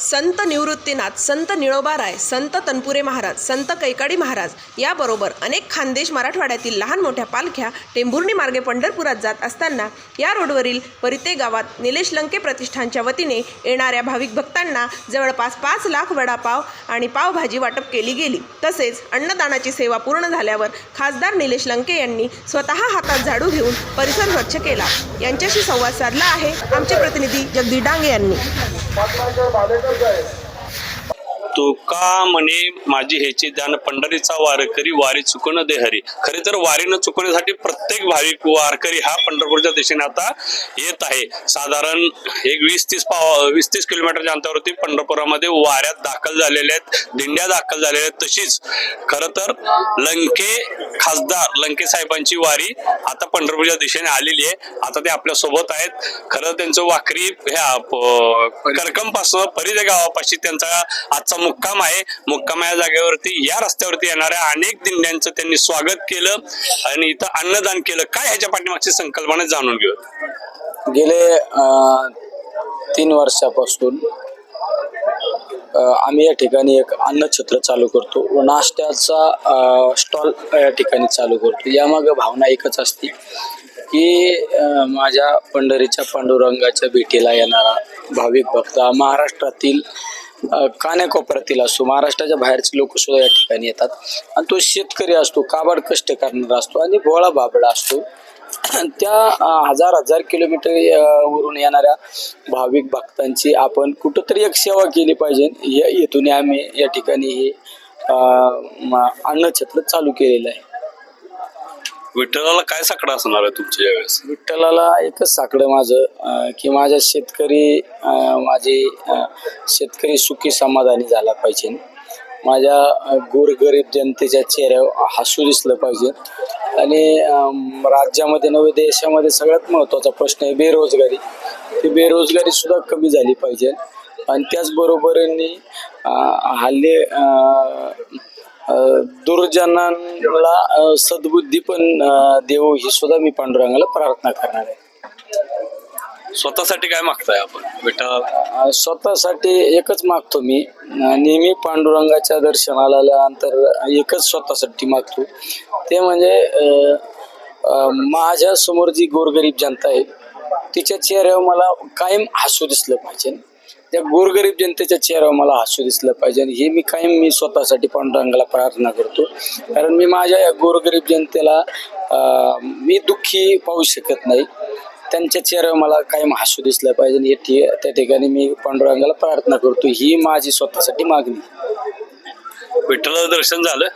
संत निवृत्तीनाथ संत निळोबाराय संत तनपुरे महाराज संत कैकाडी महाराज याबरोबर अनेक खानदेश मराठवाड्यातील लहान मोठ्या पालख्या टेंभुर्णी मार्गे पंढरपुरात जात असताना या रोडवरील परिते गावात निलेश लंके प्रतिष्ठानच्या वतीने येणाऱ्या भाविक भक्तांना जवळपास पाच लाख वडापाव आणि पावभाजी वाटप केली गेली. तसेच अन्नदानाची सेवा पूर्ण झाल्यावर खासदार निलेश लंके यांनी स्वतः हातात झाडू घेऊन परिसर स्वच्छ केला. यांच्याशी संवाद साधला आहे आमचे प्रतिनिधी जगदी डांगे यांनी. पाटणकर भालेकर साहेब तुका म्हणे माझी ह्याची ध्यान पंढरीचा वारकरी वारी चुकणं दे हरी. खरे तर वारी न चुकवण्यासाठी प्रत्येक भाविक वारकरी हा पंढरपूरच्या दिशेने आता येत आहे. साधारण एक वीस तीस पाव वीस तीस किलोमीटरच्या अंतरावरती पंढरपुरामध्ये वाऱ्यात दाखल झालेल्या आहेत दिंड्या दाखल झालेल्या आहेत. तशीच खरं तर लंके खासदार लंके साहेबांची वारी आता पंढरपूरच्या दिशेने आलेली आहे. आता ते आपल्यासोबत आहेत. खरं त्यांचं वाकरी ह्या करकमपासून गावापाशी त्यांचा आजचा मुक्काम आहे. मुक्काम या जागेवरती या रस्त्यावरती येणाऱ्या अनेक दिंड्यांचं त्यांनी स्वागत केलं आणि इथं अन्नदान केलं. काय ह्याच्या पाठीमागची संकल्पना जाणून घेऊ? गेले तीन वर्षापासून आम्ही या ठिकाणी एक अन्नछत्र चालू करतो व नाश्त्याचा स्टॉल या ठिकाणी चालू करतो. यामागं भावना एकच असते की माझ्या पंढरीच्या पांडुरंगाच्या भेटीला येणारा भाविक भक्त महाराष्ट्रातील अ, असतो महाराष्ट्राच्या बाहेरचे लोक सुद्धा या ठिकाणी येतात. आणि तो शेतकरी असतो काबाड कष्ट करणारा असतो आणि भोळा बाबडा असतो. त्या हजार हजार किलोमीटर वरून येणाऱ्या भाविक भक्तांची आपण कुठंतरी एक सेवा केली पाहिजे. या हेतून आम्ही या ठिकाणी हे अन्नछत्र चालू केलेलं आहे. विठ्ठलाला काय साकडं असणार आहे तुमच्या यावेळेस? विठ्ठलाला एकच साकडं माझं अं, की माझ्या शेतकरी अं, माझे अं, शेतकरी सुखी समाधानी झाला पाहिजे. माझ्या अं, गोरगरीब जनतेच्या चेहऱ्यावर हसू दिसलं पाहिजे. आणि अं, राज्यामध्ये नव्हे देशामध्ये सगळ्यात महत्त्वाचा प्रश्न आहे बेरोजगारी. ती बेरोजगारी सुद्धा कमी झाली पाहिजे. आणि त्याचबरोबरीने अं, हल्ली अं, दुर्जनांना सद्बुद्धी पण देवो ही सुद्धा मी पांडुरंगाला प्रार्थना करणार आहे. स्वतःसाठी काय मागताय आपण? विठ्ठल? अं, स्वतःसाठी एकच मागतो मी. नेहमी पांडुरंगाच्या दर्शनाला आल्यानंतर एकच स्वतःसाठी मागतो. ते म्हणजे माझ्यासमोर जी गोरगरीब जनता आहे तिच्या चेहऱ्यावर मला कायम हसू दिसलं पाहिजे. त्या गोरगरीब जनतेच्या चेहऱ्यावर मला हसू दिसलं पाहिजे आणि हे मी कायम मी स्वतःसाठी पांडुरंगाला प्रार्थना करतो. कारण मी माझ्या या गोरगरीब जनतेला मी दुःखी पाहू शकत नाही. त्यांच्या चेहऱ्यावर मला कायम हसू दिसलं पाहिजे आणि हे ठी त्या ठिकाणी मी पांडुरंगाला प्रार्थना करतो. ही माझी स्वतःसाठी मागणी विठ्ठलाचं दर्शन झालं?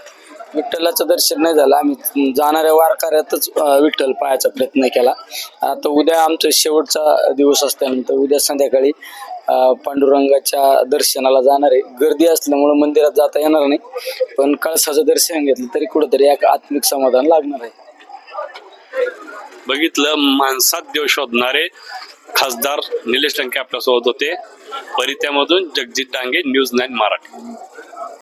विठ्ठलाचं दर्शन नाही झालं. आम्ही जाणाऱ्या वारकऱ्यातच विठ्ठल पाहायचा प्रयत्न केला. आता उद्या आमचा शेवटचा दिवस असल्यानंतर उद्या संध्याकाळी पांडुरंगाच्या दर्शनाला जाणार आहे. गर्दी असल्यामुळं मंदिरात जाता येणार नाही. पण कळसाचं दर्शन घेतलं तरी कुठंतरी एक आत्मिक समाधान लागणार आहे. बघितलं माणसात देव शोधणारे खासदार निलेश लंके आपल्यासोबत होते. परित्यामधून जगजित डांगे न्यूज नाईन मराठी.